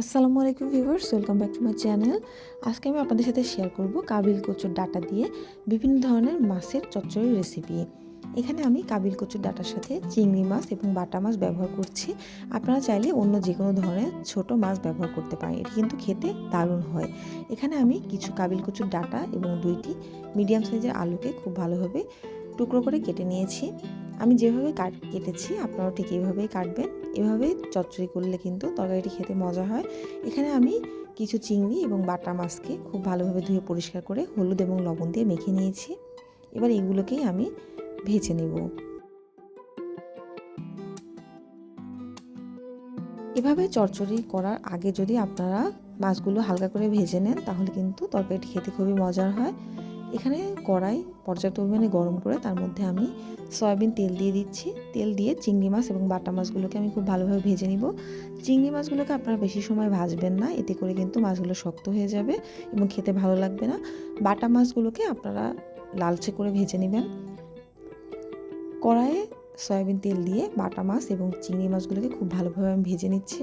আসসালামু আলাইকুম viewers, welcome back to my channel. আজকে আমি আপনাদের সাথে শেয়ার করব কাবিল কচুর ডাটা দিয়ে বিভিন্ন ধরনের মাছের চচ্চড়ি রেসিপি এখানে আমি কাবিল কচুর ডাটার সাথে চিংড়ি মাছ এবং বাটা মাছ ব্যবহার করছি। আপনারা চাইলে অন্য যে কোনো ধরনের ছোট মাছ ব্যবহার করতে পারেন, এটি কিন্তু খেতে দারুণ হয়। এখানে আমি কিছু কাবিল কচুর ডাটা এবং দুইটি মিডিয়াম সাইজের আলুকে খুব ভালোভাবে টুকরো করে কেটে নিয়েছি। আমি যেভাবে কাট, কেটেছি, আপনারাও ঠিক এইভাবেই কাটবেন। এভাবে চচ্চড়ি করলে কিন্তু তরকারিটি খেতে মজা হয়। এখানে আমি কিছু চিংড়ি এবং বাটা মাছকে খুব ভালোভাবে ধুয়ে পরিষ্কার করে হলুদ এবং লবণ দিয়ে মেখে নিয়েছি। এবার এগুলোকেই আমি ভেজে নেব। এভাবে চচ্চড়ি করার আগে যদি আপনারা মাছগুলো হালকা করে ভেজে নেন, তাহলে কিন্তু তরকারিটি খেতে খুবই মজার হয়। এখানে কড়াই পর্যাপ্ত পরিমাণে গরম করে তার মধ্যে আমি সয়াবিন তেল দিয়ে দিচ্ছি। তেল দিয়ে চিংড়ি মাছ এবং বাটা মাছগুলোকে আমি খুব ভালোভাবে ভেজে নিব। চিংড়ি মাছগুলোকে আপনারা বেশি সময় ভাজবেন না, এতে করে কিন্তু মাছগুলো শক্ত হয়ে যাবে এবং খেতে ভালো লাগবে না। বাটা মাছগুলোকে আপনারা লালচে করে ভেজে নেবেন। কড়াইয়ে সয়াবিন তেল দিয়ে বাটা মাছ এবং চিংড়ি মাছগুলোকে খুব ভালোভাবে আমি ভেজে নিচ্ছি।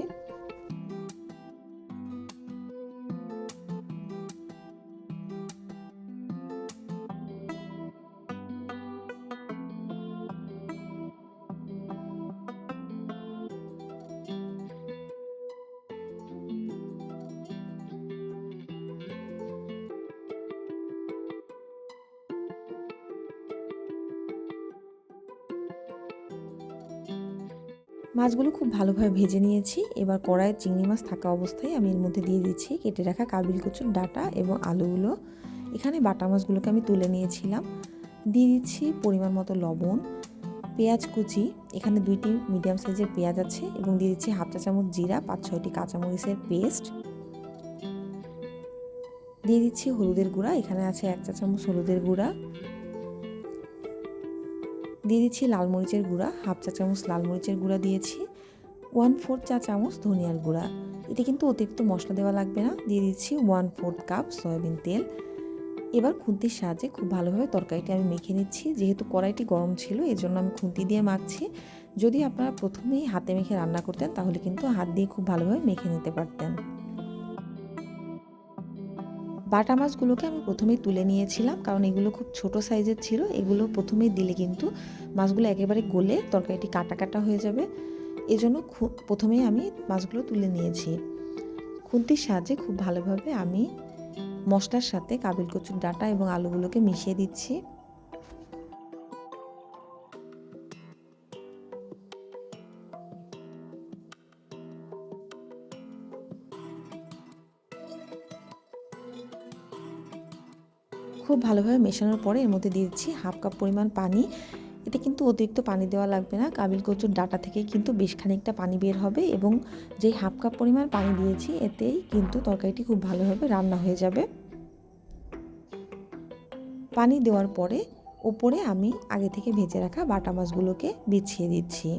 মাছগুলো খুব ভালোভাবে ভেজে নিয়েছি। এবার কড়াইয়ে চিংড়ি মাছ থাকা অবস্থায় আমি এর মধ্যে দিয়ে দিচ্ছি কেটে রাখা কাবিল কচুর ডাটা এবং আলুগুলো। এখানে বাটা মাছগুলোকে আমি তুলে নিয়েছিলাম। দিয়ে দিচ্ছি পরিমাণ মতো লবণ, পেঁয়াজ কুচি, এখানে দুইটি মিডিয়াম সাইজের পেঁয়াজ আছে এবং দিয়ে দিচ্ছি হাফ চা চামচ জিরা, পাঁচ ছয়টি কাঁচামরিচের পেস্ট। দিয়ে দিচ্ছি হলুদের গুঁড়া, এখানে আছে এক চা চামচ হলুদের গুঁড়া। দিয়ে দিচ্ছি লাল মরিচের গুঁড়া, হাফ চা চামচ লাল মরিচের গুঁড়া দিয়েছি ওয়ান ফোর্থ চা চামচ ধনিয়ার গুঁড়া। এতে কিন্তু অতিরিক্ত মশলা দেওয়া লাগবে না। দিয়ে দিচ্ছি ওয়ান ফোর্থ কাপ সয়াবিন তেল। এবার খুন্তির সাহায্যে খুব ভালোভাবে তরকারিটি আমি মেখে নিচ্ছি। যেহেতু কড়াইটি গরম ছিল এই জন্য আমি খুন্তি দিয়ে মাখছি। যদি আপনারা প্রথমেই হাতে মেখে রান্না করতেন, তাহলে কিন্তু হাত দিয়ে খুব ভালোভাবে মেখে নিতে পারতেন। বাটা মাছগুলোকে আমি প্রথমে তুলে নিয়েছিলাম, কারণ এগুলো খুব ছোট সাইজের ছিল। এগুলো প্রথমে দিলে কিন্তু মাছগুলো একেবারে গলে তরকারিটি কাটা কাটা হয়ে যাবে। এজন্য প্রথমেই আমি মাছগুলো তুলে নিয়েছি। খুন্তির সাহায্যে খুব ভালোভাবে আমি মশলার সাথে কাবিল কচুর ডাটা এবং আলুগুলোকে মিশিয়ে দিচ্ছি। খুব ভালোভাবে মেশানোর পরে এর মধ্যে দিয়ে দিচ্ছি হাফ কাপ পরিমাণ পানি। এতে কিন্তু অতিরিক্ত পানি দেওয়া লাগবে না। কাবিল কচুর ডাটা থেকে কিন্তু বেশ খানিকটা পানি বের হবে এবং যেই হাফ কাপ পরিমাণ পানি দিয়েছি, এতেই কিন্তু তরকারিটি খুব ভালোভাবে রান্না হয়ে যাবে। পানি দেওয়ার পরে ওপরে আমি আগে থেকে ভেজে রাখা বাটা মাছগুলোকে বিছিয়ে দিচ্ছি।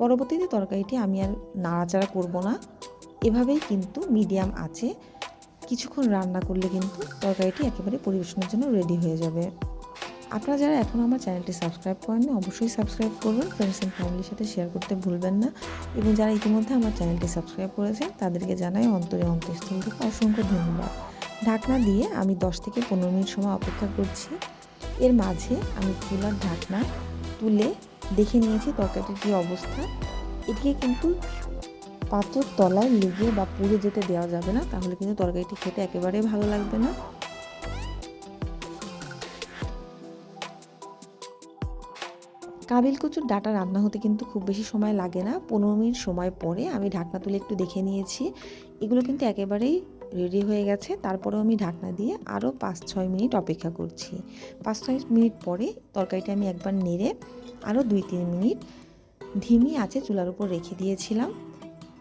পরবর্তীতে তরকারিটি আমি আর নাড়াচাড়া করব না। এভাবেই কিন্তু মিডিয়াম আছে কিছুক্ষণ রান্না করলে কিন্তু তরকারিটি একেবারে পরিবেশনের জন্য রেডি হয়ে যাবে। আপনারা যারা এখন আমার চ্যানেলটি সাবস্ক্রাইব করেননি, অবশ্যই সাবস্ক্রাইব করবেন ফ্রেন্ডস অ্যান্ড ফ্যামিলির সাথে শেয়ার করতে ভুলবেন না। এবং যারা ইতিমধ্যে আমার চ্যানেলটি সাবস্ক্রাইব করেছেন, তাদেরকে জানাই অন্তরে অন্তঃস্থল থেকে অসংখ্য ধন্যবাদ। ঢাকনা দিয়ে আমি দশ থেকে পনেরো মিনিট সময় অপেক্ষা করছি। এর মাঝে আমি চুলার ঢাকনা তুলে দেখে নিয়েছি তরকারিটির কী অবস্থা। এটিকে কিন্তু পাথর তলায় লেগে বা পুড়ে যেতে দেওয়া যাবে না, তাহলে কিন্তু তরকারিটি খেতে একেবারেই ভালো লাগবে না। কাবিল কচুর ডাটা রান্না হতে কিন্তু খুব বেশি সময় লাগে না। পনেরো মিনিট সময় পরে আমি ঢাকনা তুলে একটু দেখে নিয়েছি। এগুলো কিন্তু একেবারেই রেডি হয়ে গেছে। তারপরেও আমি ঢাকনা দিয়ে আরও পাঁচ ছয় মিনিট অপেক্ষা করছি। পাঁচ ছয় মিনিট পরে তরকারিটা আমি একবার নেড়ে আরও দুই তিন মিনিট ধিমি আছে চুলার উপর রেখে দিয়েছিলাম।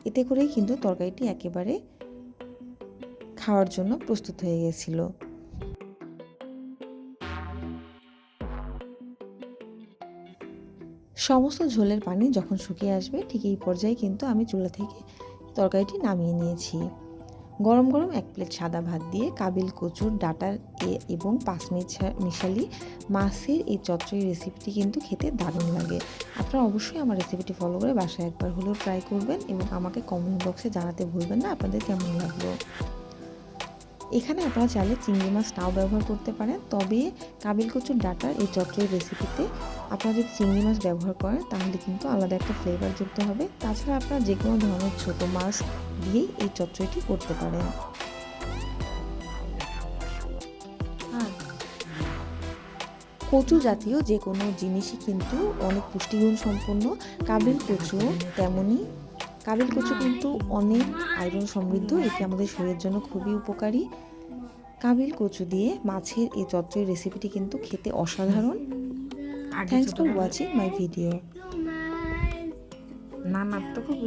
এতে করেই কিন্তু তরকারিটি একেবারে খাওয়ার জন্য প্রস্তুত হয়ে গেছিল। সমস্ত ঝোলের পানি যখন শুকিয়ে আসবে, ঠিক এই পর্যায়ে কিন্তু আমি চুলা থেকে তরকারিটি নামিয়ে নিয়েছি। গরম গরম এক প্লেট সাদা ভাত দিয়ে কাবিল কচুর ডাটার এবং পাঁচ মিশালি মাছের এই চচ্চড়ি রেসিপিটি কিন্তু খেতে দারুণ লাগে। আপনারা অবশ্যই আমার রেসিপিটি ফলো করে বাসায় একবার হলেও ট্রাই করবেন এবং আমাকে কমেন্ট বক্সে জানাতে ভুলবেন না। আপনাদের কেমন লাগল? এখানে আপনারা চাইলে চিংড়ি মাছ নাও ব্যবহার করতে পারেন, তবে কাবিল কচুর ডাটার এই চচ্চড়ি রেসিপিতে আপনারা যদি চিংড়ি মাছ ব্যবহার করেন, তাহলে কিন্তু আলাদা একটা ফ্লেভার যুক্ত হবে। তাছাড়া আপনারা যে কোনো ধরনের ছোটো মাছ দিয়েই এই চচ্চড়িটি করতে পারেন। কচু জাতীয় যে কোনো জিনিসই কিন্তু অনেক পুষ্টিগুণ সম্পন্ন কাবিল কচু তেমনই কাবিল কচু কিন্তু অনেক আয়রন সমৃদ্ধ। এটি আমাদের শরীরের জন্য খুবই উপকারী। কাবিল কচু দিয়ে মাছের এই চচ্চড়ি রেসিপিটি কিন্তু খেতে অসাধারণ। Thanks for watching my video না না তো খুব